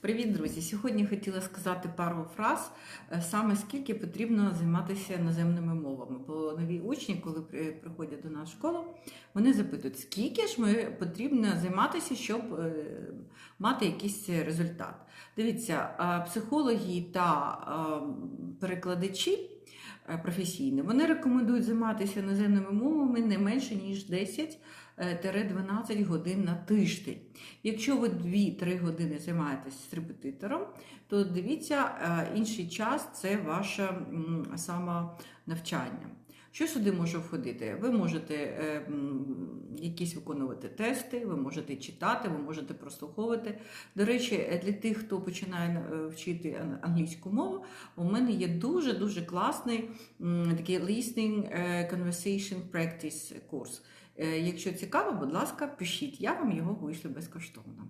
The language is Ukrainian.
Привіт, друзі! Сьогодні хотіла сказати пару фраз, е, саме скільки потрібно займатися іноземними мовами. Бо нові учні, коли приходять до нас в школу, вони запитують, скільки ж ми потрібно займатися, щоб е, мати якийсь результат. Дивіться, психологи та перекладачі е, професійні, вони рекомендують займатися іноземними мовами не менше ніж 10 12 годин на тиждень. Якщо ви 2-3 години займаєтесь з репетитором, то дивіться, е, інший час це ваше самонавчання. Що сюди може входити? Ви можете е, якісь виконувати тести, ви можете читати, ви можете прослуховувати. До речі, е, для тих, хто починає е, вчити англійську мову, у мене є дуже-дуже класний такий listening е, conversation practice курс. Якщо цікаво, будь ласка, пишіть, я вам його вишлю безкоштовно.